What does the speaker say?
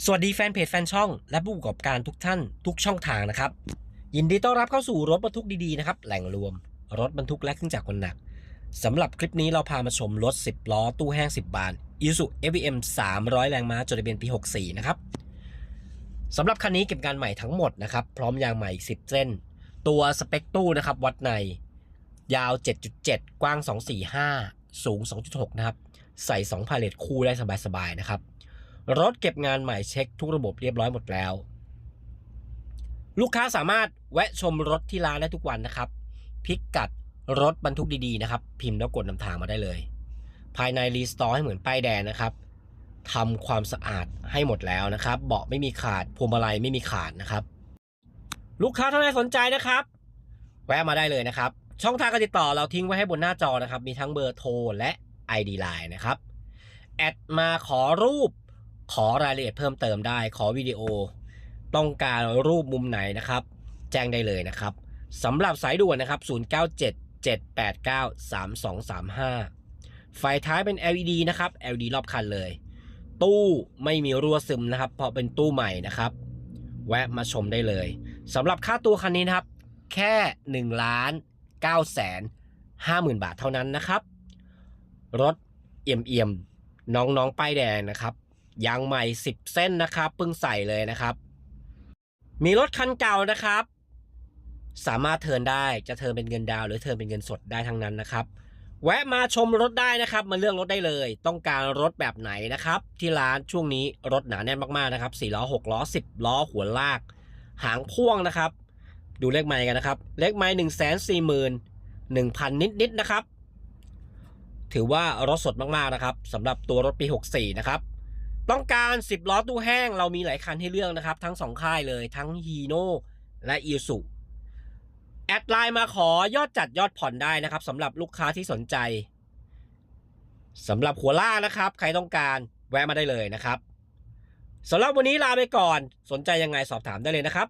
สวัสดีแฟนเพจแฟนช่อง และผู้ประกอบการทุกท่านทุกช่องทางนะครับ ยินดีต้อนรับเข้าสู่รถบรรทุกดีๆนะครับแหล่งรวม รถบรรทุกและเครื่องจักรกลหนักสำหรับคลิปนี้เราพามาชมรถ 10 ล้อ ตู้แห้ง 10 บาน Isuzu FVM 300 แรงม้าจดทะเบียนปี 64 นะครับสำหรับคันนี้เก็บงานใหม่ทั้งหมดนะครับพร้อมยางใหม่อีก 10 เส้น ตัวสเปคตู้นะครับวัดในยาว 7.7 กว้าง 245 สูง 2.6 นะครับ ใส่ 2 พาเลทคู่ได้สบายๆนะครับ รถเก็บงานใหม่เช็คทุกระบบเรียบร้อยหมดแล้ว ลูกค้าสามารถแวะชมรถที่ร้านได้ทุกวันนะครับ พิกัดรถบรรทุกดีๆนะครับ พิมพ์แล้วกดนำทางมาได้เลย ภายในรีสตอร์ให้เหมือนป้ายแดงนะครับทำความสะอาดให้หมดแล้วนะครับ เบาะไม่มีขาดพวงมาลัยไม่มีขาดนะครับ ลูกค้าท่านใดสนใจนะครับ แวะมาได้เลยนะครับ ช่องทางการติดต่อเราทิ้งไว้ให้บนหน้าจอนะครับ มีทั้งเบอร์โทรและ ID Line นะครับ แอดมาขอรูป ขอรายละเอียดเพิ่มเติมได้ ขอวิดีโอ ต้องการรูปมุมไหนนะครับ แจ้งได้เลยนะครับสำหรับสายด่วนนะครับ 0977893235 ไฟท้ายเป็น LED นะครับ LED รอบคันเลย ตู้ไม่มีรั่วซึมนะครับ เพราะเป็นตู้ใหม่นะครับ แวะมาชมได้เลยสำหรับค่าตัวคันนี้นะครับ แค่1ล้าน9แสน50,000 บาทเท่านั้นนะครับ รถเอี่ยมเอี่ยมๆน้องๆป้ายแดงนะครับ ยางใหม่ 10 เส้นนะครับเพิ่งใส่เลยนะครับ มีรถคันเก่านะครับ สามารถเทินได้จะเทินเป็นเงินดาวหรือเทินเป็นเงินสดได้ทั้งนั้นนะครับ แวะมาชมรถได้นะครับ มาเลือกรถได้เลย ต้องการรถแบบไหนนะครับ ที่ร้านช่วงนี้รถหนาแน่นมากๆนะครับ4ล้อ6ล้อ10 ล้อหัวลาก หางพ่วงนะครับ ดูเลขไม้กันนะครับ เลขไม้หนึ่งแสนสี่หมื่นหนึ่งพันนิด ๆ นะครับ ถือว่ารถสดมาก ๆ นะครับสำหรับตัวรถปี 64 นะครับ ต้องการ 10 ล้อตู้แห้งเรามีหลายคันให้เลือกนะครับ ทั้ง 2 ค่ายเลยทั้งฮีโน่และอีสุแอดไลน์มาขอยอดจัดยอดผ่อนได้นะครับสำหรับลูกค้าที่สนใจสำหรับหัวล่ากนะครับ ใครต้องการแวะมาได้เลยนะครับสำหรับวันนี้ลาไปก่อนสนใจยังไงสอบถามได้เลยนะครับ